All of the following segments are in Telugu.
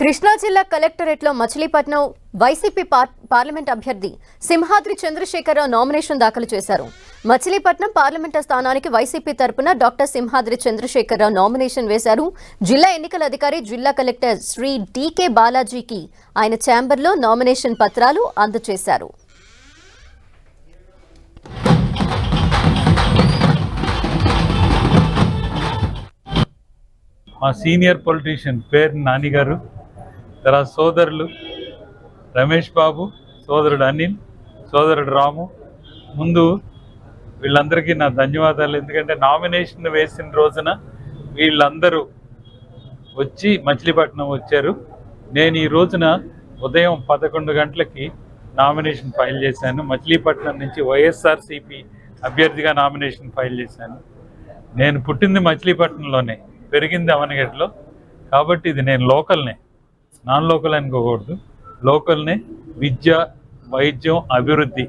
కృష్ణా జిల్లా కలెక్టరేట్లో మచిలీపట్నం వైసీపీ పార్ పార్లమెంట్ అభ్యర్థి సింహాద్రి చంద్రశేఖరరావు నామినేషన్ దాఖలు చేశారు. మచిలీపట్నం పార్లమెంటు స్థానానికి వైసీపీ తరపున డాక్టర్ సింహాద్రి చంద్రశేఖరరావు నామినేషన్ వేశారు. జిల్లా ఎన్నికల అధికారి జిల్లా కలెక్టర్ శ్రీ డీకే బాలాజీకి ఆయన ఛాంబర్లో నామినేషన్ పత్రాలు అందజేశారు. మా సీనియర్ పొలిటీషియన్ పేరు నాని గారు తర్వాత సోదరులు రమేష్ బాబు సోదరుడు అనిల్ సోదరుడు రాము. ముందు వీళ్ళందరికీ నా ధన్యవాదాలు. ఎందుకంటే నామినేషన్ వేసిన రోజున వీళ్ళందరూ వచ్చి మచిలీపట్నం వచ్చారు. నేను ఈ రోజున ఉదయం పదకొండు గంటలకి నామినేషన్ ఫైల్ చేశాను. మచిలీపట్నం నుంచి వైఎస్ఆర్సిపి అభ్యర్థిగా నామినేషన్ ఫైల్ చేశాను. నేను పుట్టింది మచిలీపట్నంలోనే పెరిగింది అవనగడ్డలో కాబట్టి ఇది నేను లోకల్నే. నాన్ లోకల్ అనుకోకూడదు. లోకల్నే విద్య వైద్యం అభివృద్ధి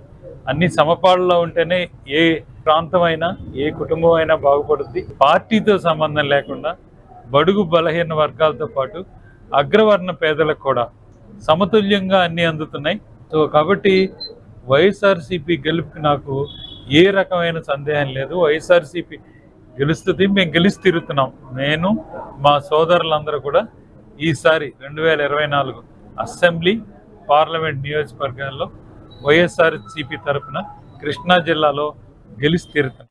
అన్ని సమపాళ్ళలో ఉంటేనే ఏ ప్రాంతం అయినా ఏ కుటుంబం అయినా బాగుపడుద్ది. పార్టీతో సంబంధం లేకుండా బడుగు బలహీన వర్గాలతో పాటు అగ్రవర్ణ పేదలకు కూడా సమతుల్యంగా అన్నీ అందుతున్నాయి. సో కాబట్టి వైఎస్ఆర్సీపీ గెలుపుకి నాకు ఏ రకమైన సందేహం లేదు. వైఎస్ఆర్సీపీ గెలుస్తుంది మేము గెలిచి తిరుగుతున్నాం నేను మా సోదరులందరూ కూడా ఈసారి రెండు వేల ఇరవై నాలుగు అసెంబ్లీ పార్లమెంట్ నియోజకవర్గాల్లో వైఎస్ఆర్ సిపి తరఫున కృష్ణా జిల్లాలో గెలిచి తీరుతాం